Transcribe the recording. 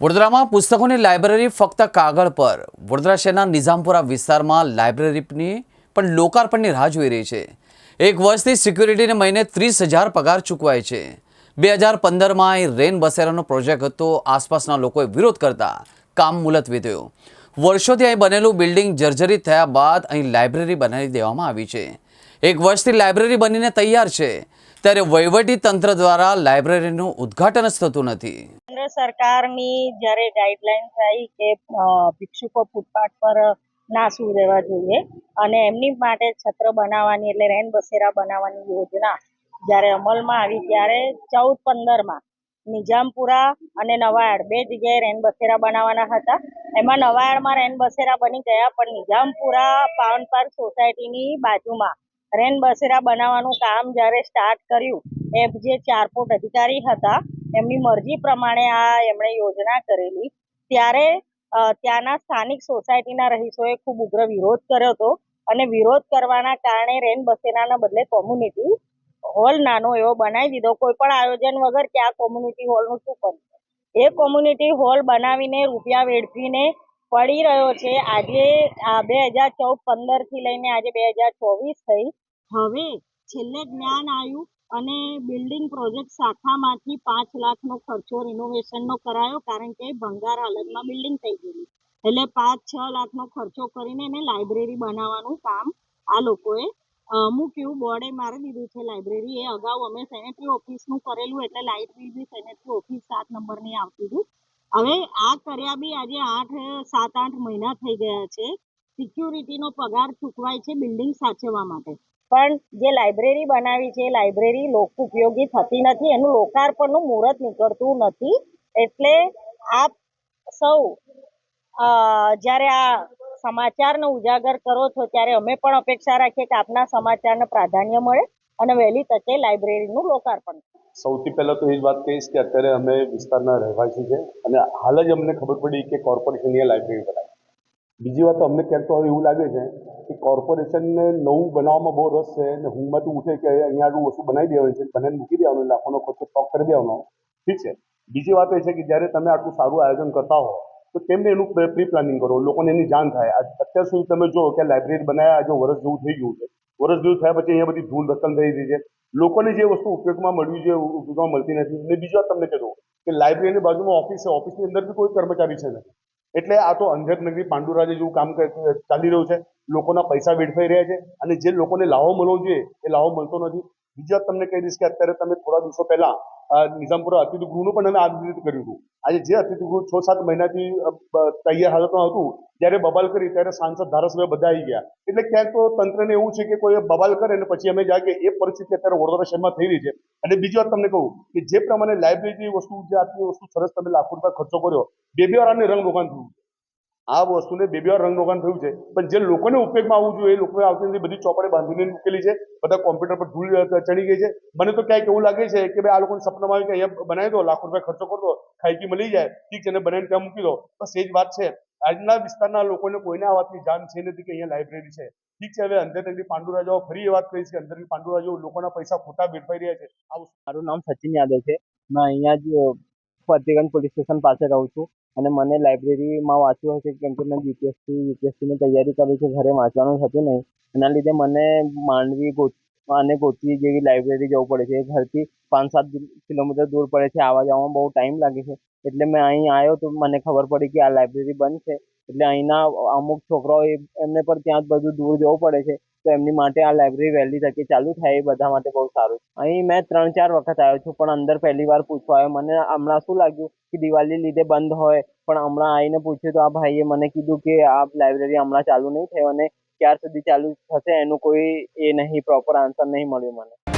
વડોદરામાં પુસ્તકોની લાઇબ્રેરી ફક્ત કાગળ પર. વડોદરા શહેરના નિઝામપુરા વિસ્તારમાં લાઇબ્રેરીની પણ લોકાર્પણની રાહ જોઈ રહી છે. એક વર્ષથી સિક્યુરિટીને મહિને ત્રીસ હજાર પગાર ચૂકવાય છે. બે હજાર પંદરમાં અહીં રેન બસેરાનો પ્રોજેક્ટ હતો. આસપાસના લોકોએ વિરોધ કરતા કામ મુલતવી થયો વર્ષોથી અહીં બનેલું બિલ્ડિંગ જર્જરિત થયા બાદ અહીં લાઇબ્રેરી બનાવી દેવામાં આવી છે. એક વર્ષથી લાઇબ્રેરી બનીને તૈયાર છે. ત્યારે વહીવટી તંત્ર દ્વારા લાઇબ્રેરીનું ઉદ્ઘાટન જ થતું નથી. કેન્દ્ર સરકારની જ્યારે ગાઈડલાઇન્સ આવી કે ભિક્ષુકો ફૂટપાથ પર ના રહેવા જોઈએ અને એમની માટે છત્ર બનાવવાની એટલે રેન બસેરા બનાવવાની યોજના જ્યારે અમલમાં આવી ત્યારે ચૌદ પંદરમાં નિજામપુરા અને નવાયાર્ડ બે જગ્યાએ રેન બસેરા બનાવવાના હતા. એમાં નવાયાર્ડમાં રેન બસેરા બની ગયા, પણ નિજામપુરા પાવન પાર્ક સોસાયટીની બાજુમાં રેન બસેરા બનાવવાનું કામ જ્યારે સ્ટાર્ટ કર્યું એ જે ચારપોટ અધિકારી હતા એમની મરજી પ્રમાણે આ એમણે યોજના કરેલી. ત્યારે ત્યાંના સ્થાનિક સોસાયટીના રહીશોએ ખૂબ ઉગ્ર વિરોધ કર્યો હતો અને વિરોધ કરવાના કારણે રેન બસેરાના બદલે કોમ્યુનિટી હોલ નાનો એવો બનાવી દીધો. કોઈ પણ આયોજન વગર કે આ કોમ્યુનિટી હોલનું શું કરવું એ કોમ્યુનિટી હોલ બનાવીને રૂપિયા વેડફીને પડી રહ્યો છે. આજે બે હજાર ચૌદ પંદરથી લઈને આજે બે હજાર ચોવીસ થઈ. હવે, છેલ્લે જ્ઞાન આવ્યું અને બિલ્ડિંગ પ્રોજેક્ટ શાખામાંથી પાંચ લાખનો ખર્ચો રિનોવેશનનો કરાયો કારણ કે ભંગાર હાલતમાં બિલ્ડિંગ થઈ ગયેલી. એટલે પાંચ, છ લાખનો ખર્ચો કરીને એને લાઇબ્રેરી બનાવવાનું કામ આ લોકોએ મૂક્યું. બોર્ડે મારી દીધું છે લાઇબ્રેરી એ અગાઉ અમે સેનેટરી ઓફિસનું કરેલું એટલે લાઇબ્રેરી બી સેનેટરી ઓફિસ સાત નંબરની આવતી હતી. હવે આ કર્યા બી આજે આઠ, સાત, આઠ મહિના થઈ ગયા છે. સિક્યુરિટીનો પગાર ચૂકવાય છે બિલ્ડિંગ સાચવવા માટે. પણ જે લાઇબ્રેરી બનાવી છે એ લાઇબ્રેરી લોક ઉપયોગી થતી નથી. એનું લોકાર્પણનું મુહૂર્ત નીકળતું નથી. એટલે આપ સૌ જ્યારે આ સમાચારને ઉજાગર કરો છો, ત્યારે અમે પણ અપેક્ષા રાખીએ કે આપના સમાચારને પ્રાધાન્ય મળે અને વહેલી તકે લાઇબ્રેરીનું લોકાર્પણ સૌથી પહેલાં તો એ જ વાત કહીશ કે અત્યારે અમે વિસ્તારના રહેવાસી છે અને હાલ જ અમને ખબર પડી કે કોર્પોરેશનની લાઇબ્રેરી બનાવી બીજી વાત અમને ક્યાંક તો હવે એવું લાગે છે કે કોર્પોરેશનને નવું બનાવવામાં બહુ રસ છે અને ઊંઘમાં તો ઉઠે કે અહીંયા આટલું વસ્તુ બનાવી દેવાની છે બનાવીને મૂકી દેવાનું, લાખોનો ખર્ચો સ્ટોક કરી દેવાનો. ઠીક છે. બીજી વાત એ છે કે જ્યારે તમે આટલું સારું આયોજન કરતા હો, તો તેમને એનું પ્રી પ્લાનિંગ કરો? લોકોને એની જાણ થાય. અત્યાર સુધી તમે જો કે લાઇબ્રેરી બનાવ્યા આજે વર્ષ જેવું થઈ ગયું છે. વર્ષ જેવું થયા પછી અહીંયા બધી ધૂળ રકમ થઈ રહી છે. લોકોને જે વસ્તુ ઉપયોગમાં મળવી જોઈએ ઉપયોગમાં મળતી નથી. અને બીજી વાત તમને કહી દઉં કે લાઇબ્રેરીની બાજુમાં ઓફિસ છે. ઓફિસની અંદર બી કોઈ કર્મચારી છે નથી એટલે આ તો અંધેર નગરી પાંડુરાજે જેવું કામ ચાલી રહ્યું છે. લોકોના પૈસા વેડફાઈ રહ્યા છે અને જે લોકોને લાવો મળવો જોઈએ, એ લાવો મળતો નથી. બીજા તમને કહી દઈશ કે અત્યારે તમે થોડા દિવસો પહેલા નિઝામપુરા અતિથિ ગૃહનું પણ અમે આ રીતે કર્યું હતું. આજે જે અતિથિ ગૃહ છ સાત મહિનાથી તૈયાર હાલતમાં હતું જ્યારે બબાલ કરી ત્યારે સાંસદ ધારાસભ્ય બધા આવી ગયા. એટલે ક્યાંક તો તંત્રને એવું છે કે કોઈ બબાલ કરે અને પછી અમે જાગે એ પરિસ્થિતિ અત્યારે વડોદરા શહેરમાં થઈ રહી છે. અને બીજી વાત તમને કહું કે જે પ્રમાણે લાઇબ્રેરી વસ્તુ, જે આટલી વસ્તુ સરસ તમે લાખો રૂપિયા ખર્ચો કર્યો બે બે વાર આને રંગરોગાન થયું. આ વસ્તુને બે બે વાર રંગરોગાન થયું છે. પણ જે લોકોને ઉપયોગમાં આવવું જોઈએ, એ લોકોએ આવતી બધી ચોપડે બાંધીને મૂકેલી છે. બધા કોમ્પ્યુટર પર ધૂળ ચડી ગઈ છે. મને તો ક્યાંક એવું લાગે છે કે ભાઈ આ લોકોને સપનામાં આવી કે અહીંયા બનાવી દો, લાખો રૂપિયા ખર્ચો કરતો ખાઈકી મળી જાય, ઠીક છે, એને બનાવીને ત્યાં મૂકી દો. બસ એ જ વાત છે. આજના વિસ્તારના લોકોને કોઈને આ વાતની જાણ છે નથી કે અહીંયા લાઇબ્રેરી છે. ઠીક છે, હવે અંદર પાંડુ પાંડુરાજાઓ ફરી એ વાત છે કે પાંડુ પાંડુરાજાઓ લોકોના પૈસા ખોટા વેડફાઈ રહ્યા છે. મારું નામ સચિન યાદવ છે. મેં અહીંયા જ ફતેગંજ પોલીસ સ્ટેશન પાસે રહું છું અને મને લાઇબ્રેરીમાં વાંચવું હશે કેમ કે મેં યુપીએસસી યુપીએસસીની તૈયારી કરી છે, ઘરે વાંચવાનું થતું નહીં. એના લીધે મને માંડવી અને ગોતવી જેવી લાઇબ્રેરી જવું પડે છે. ઘરથી પાંચ સાત કિલોમીટર દૂર પડે છે. આવવા જવામાં બહુ ટાઈમ લાગે છે. એટલે મેં અહીં આવ્યો તો મને ખબર પડી કે આ લાઇબ્રેરી બંધ છે. એટલે અહીંના અમુક છોકરાઓ એમને પણ ત્યાં જ બધું દૂર જવું પડે છે. તો એમની માટે આ લાઇબ્રેરી વહેલી તકે ચાલુ થાય એ બધા માટે બહુ સારું. અહીં મેં ત્રણ ચાર વખત આવ્યો છું, પણ અંદર પહેલી વાર પૂછવા આવ્યો. મને હમણાં શું લાગ્યું કે દિવાળી લીધે બંધ હોય? પણ હમણાં આવીને પૂછ્યું તો આ ભાઈએ મને કીધું કે આ લાઇબ્રેરી હમણાં ચાલુ નહીં થયું અને ક્યાર સુધી ચાલુ થશે એનું કોઈ એ નહીં પ્રોપર આન્સર નહીં મળ્યું મને.